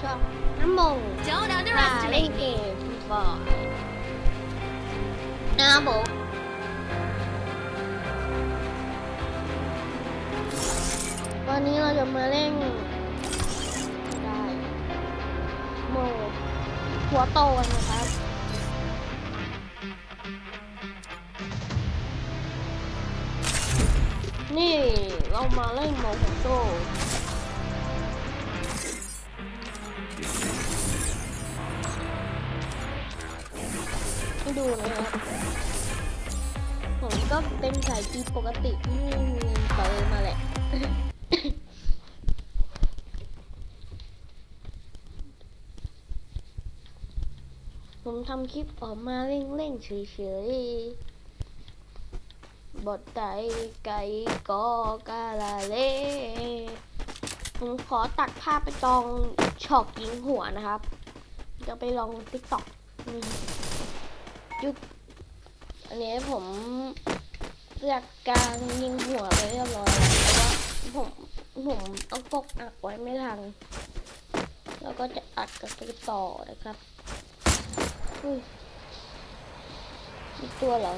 ชอบน้ำมง Don't มาเล่น underestimate เก me. มบ่อยนะครับผมวันนี้เราจะมาเล่นไม่ได้โมหัวโตกันนะครับนี่เรามาเล่นโมโหโต ดูนะครับ ผมก็เป็นสายจีปกติที่ไม่มีเงินเติมมาแหละผมทำคลิปออกมาเร่งๆเฉยๆ บทไก่ไก่ก็กาลาเล่ ผมขอตัดภาพไปจองช็อกยิงหัวนะครับ จะไปลองติ๊กต็อก ยุดอันนี้ผมจัดการยิงหัวไปเรียบร้อยแล้วแต่ว่าผมผมเอากกอักไว้ไม่ทันแล้วก็จะอัดกับไปต่อนะครับอุ้ยมีตัวเหรอ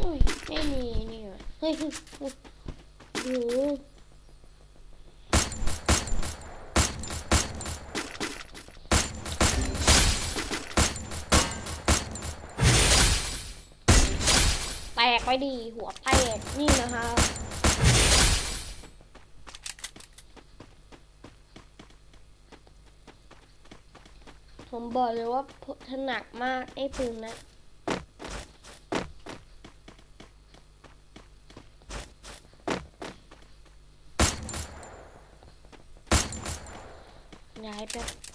อุ้ยไม่มีนี่เฮ้ยเฮ้ยเฮ้ยโอ้โห กไปดีหัวแตกนี่นะคะผมบอกเลยว่าถนัดมากไอ้ปืนนะย้ายแป๊บ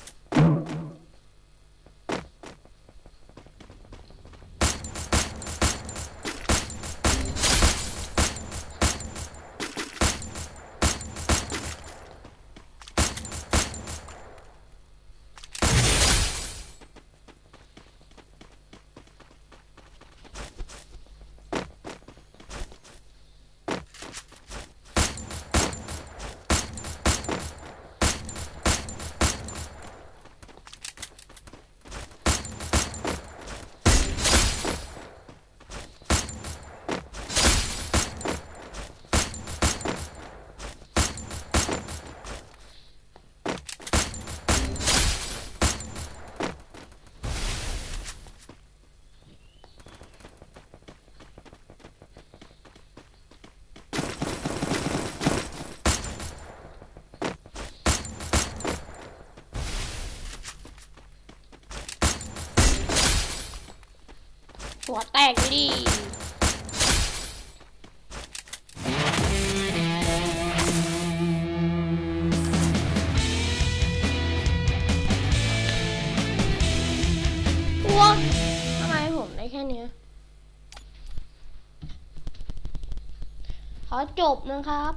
หัวแตกไปดีว้าทำไมผมได้แค่นี้ขอจบนะครับ